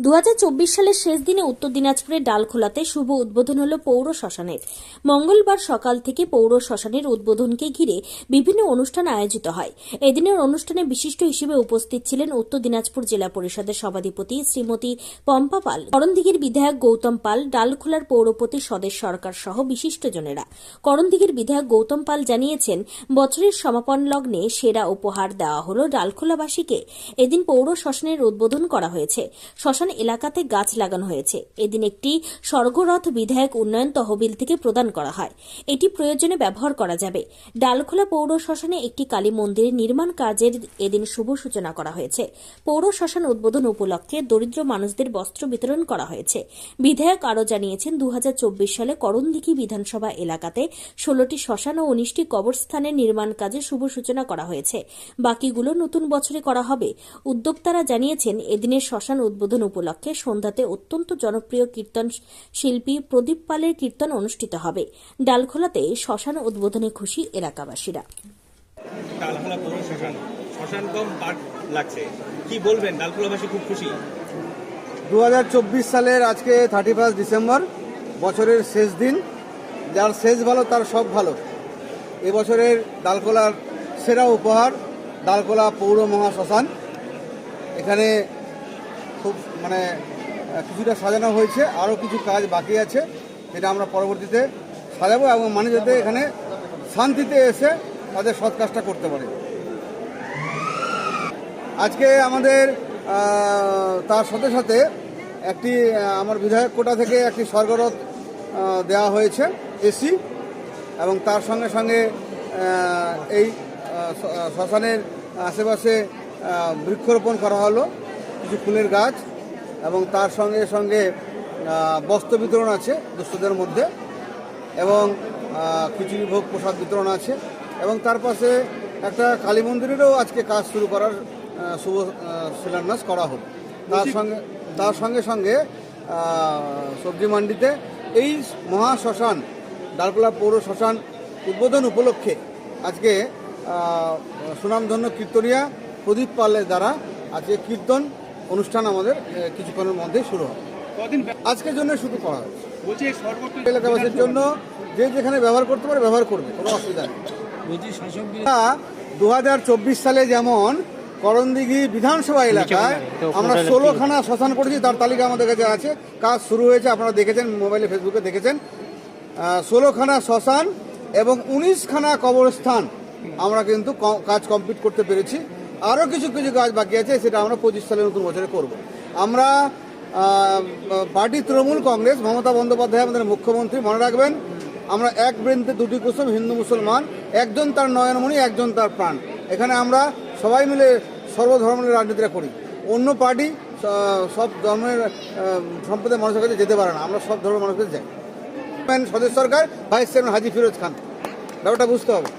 দু হাজার চব্বিশ সালের শেষ দিনে উত্তর দিনাজপুরের ডালখোলাতে শুভ উদ্বোধন হল পৌর শ্মশানের। মঙ্গলবার সকাল থেকে পৌর শ্মশানের উদ্বোধনকে ঘিরে বিভিন্ন অনুষ্ঠান আয়োজিত হয়। এদিনের অনুষ্ঠানে বিশিষ্ট হিসেবে উপস্থিত ছিলেন উত্তর দিনাজপুর জেলা পরিষদের সভাধিপতি শ্রীমতী পম্পা পাল, করণদিঘির বিধায়ক গৌতম পাল, ডালখোলার পৌরপতি স্বদেশ সরকার সহ বিশিষ্টজনেরা। করণদিঘির বিধায়ক গৌতম পাল জানিয়েছেন, বছরের সমাপন লগ্নে সেরা উপহার দেওয়া হল ডালখোলাবাসীকে। এদিন পৌর শ্মশানের উদ্বোধন করা হয়েছে। শ্মশান এলাকাতে গাছ লাগানো হয়েছে। এদিন একটি স্বর্গরথ বিধায়ক উন্নয়ন তহবিল থেকে প্রদান করা হয়। এটি প্রয়োজনে ব্যবহার করা যাবে। ডালখোলা পৌর শ্মশানে একটি কালী মন্দিরের নির্মাণ কাজের এদিন শুভ সূচনা করা হয়েছে। পৌর শ্মশান উদ্বোধন উপলক্ষে দরিদ্র মানুষদের বস্ত্র বিতরণ করা হয়েছে। বিধায়ক আরও জানিয়েছেন দু হাজার চব্বিশ সালে করণদিঘি বিধানসভা এলাকাতে ষোলোটি শ্মশান ও উনিশটি কবরস্থানের নির্মাণ কাজে শুভ সূচনা করা হয়েছে। বাকিগুলো নতুন বছরে করা হবে। উদ্যোক্তারা জানিয়েছেন, এদিনের শ্মশান উদ্বোধন উপলক্ষে সন্ধ্যাতে অত্যন্ত জনপ্রিয় কীর্তন শিল্পী প্রদীপ পালের কীর্তন অনুষ্ঠিত হবে। ডালখোলাতে শ্মশান উদ্বোধনে খুশি এলাকাবাসীরা। ডালখোলা পৌর শ্মশান। শ্মশান কম পার্ক লাগছে। কি বলবেন? ডালখোলাবাসী খুব খুশি। দু সালের আজকে থার্টি ফার্স্ট ডিসেম্বর বছরের শেষ দিন। যার শেষ ভালো তার সব ভালো। এবছরের ডালকোলার সেরা উপহার ডালকোলা পৌর মহাশ্মশান। এখানে খুব মানে কিছুটা সাজানো হয়েছে আরও কিছু কাজ বাকি আছে যেটা আমরা পরবর্তীতে সাজাবো এবং মানুষ যাতে এখানে শান্তিতে এসে তাদের সৎ কাজটা করতে পারে। আজকে আমাদের তার সাথে সাথে একটি আমার বিধায়ক কোটা থেকে একটি স্বর্গরথ দেওয়া হয়েছে, এসি, এবং তার সঙ্গে সঙ্গে এই শ্মশানের আশেপাশে বৃক্ষরোপণ করা হলো। কিছু ফুলের গাছ এবং তার সঙ্গে সঙ্গে বস্ত্র বিতরণ আছে দুস্থদের মধ্যে এবং খিচুড়ি ভোগ প্রসাদ বিতরণ আছে এবং তার পাশে একটা কালী মন্দিরেরও আজকে কাজ শুরু করার শুভ শিলান্যাস করা হলো তার সঙ্গে তার সঙ্গে সঙ্গে সবজি মান্ডিতে এই মহা শ্মশান ডালকোলা পৌর শ্মশান উদ্বোধন উপলক্ষে আজকে সুনামধন্য কীর্তনিয়া প্রদীপ পালের দ্বারা আজকে কীর্তন অনুষ্ঠান আমাদের কিছুক্ষণের মধ্যেই শুরু হবে। আজকের জন্য শুধু করা হয়েছে। এলাকাবাসীর জন্য যে যেখানে ব্যবহার করতে পারে ব্যবহার করবে কোনো অসুবিধা নেই। দু হাজার চব্বিশ সালে যেমন করণদিঘি বিধানসভা এলাকায় আমরা ষোলোখানা শ্মশান করেছি তার তালিকা আমাদের কাছে আছে। কাজ শুরু হয়েছে আপনারা দেখেছেন মোবাইলে ফেসবুকে দেখেছেন। ষোলোখানা শ্মশান এবং উনিশখানা কবরস্থান আমরা কিন্তু কাজ কমপ্লিট করতে পেরেছি। আরও কিছু কিছু কাজ বাকি আছে, সেটা আমরা পঁচিশ সালে নতুন বছরে করব। আমরা পার্টি তৃণমূল কংগ্রেস, মমতা বন্দ্যোপাধ্যায় আমাদের মুখ্যমন্ত্রী, মনে রাখবেন, আমরা এক বৃন্তে দুটি কুসুম, হিন্দু মুসলমান, একজন তার নয়নমণি, একজন তার প্রাণ। এখানে আমরা সবাই মিলে সর্বধর্মের রাজনীতিটা করি। অন্য পার্টি সব ধর্মের সম্প্রদায়ের মানুষের কাছে যেতে পারে না, আমরা সব ধর্মের মানুষের যাই। Swadesh Sarkar, vice chairman Haji Firoz Khan. ব্যাপারটা বুঝতে হবে।